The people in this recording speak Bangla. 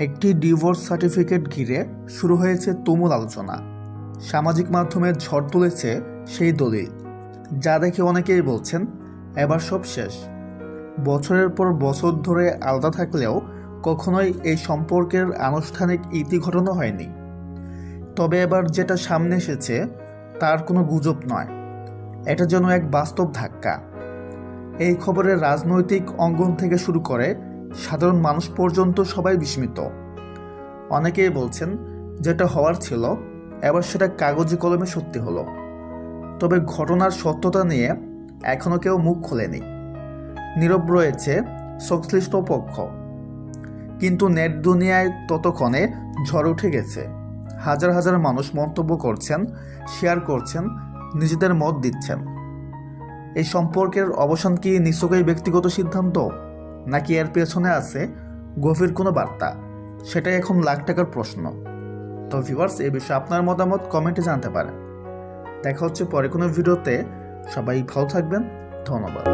একটি ডিভোর্স সার্টিফিকেট ঘিরে শুরু হয়েছে তুমুল আলোচনা। সামাজিক মাধ্যমে ঝড় তুলেছে সেই দলিল। যা দেখে অনেকেই বলছেন, এবার সব শেষ। বছরের পর বছর ধরে আলাদা থাকলেও কখনোই এই সম্পর্কের আনুষ্ঠানিক ইতি ঘটনা হয়নি। তবে এবার যেটা সামনে এসেছে, তার কোনো গুজব নয়। এটা যেন এক বাস্তব ধাক্কা। এই খবরে রাজনৈতিক অঙ্গন থেকে শুরু করে সাধারণ মানুষ পর্যন্ত সবাই বিস্মিত। অনেকেই বলছেন, যেটা হওয়ার ছিল, এবার সেটা কাগজে কলমে সত্যি হলো। তবে ঘটনার সত্যতা নিয়ে এখনও কেউ মুখ খোলেনি। নীরব রয়েছে সংশ্লিষ্ট পক্ষ। কিন্তু নেট দুনিয়ায় ততক্ষণে ঝড় উঠে গেছে। হাজার হাজার মানুষ মন্তব্য করছেন, শেয়ার করছেন, নিজেদের মত দিচ্ছেন। এই সম্পর্কের অবসান কি নিছকই ব্যক্তিগত সিদ্ধান্ত? নাকি এর পেছনে আছে গভীর কোনো বার্তা? সেটাই এখন লাখ টাকার প্রশ্ন। তো ভিউয়ার্স এ বিষয়ে আপনার মতামত কমেন্টে জানতে পারেন। দেখা হচ্ছে পরে কোনো ভিডিওতে। সবাই ভালো থাকবেন। ধন্যবাদ।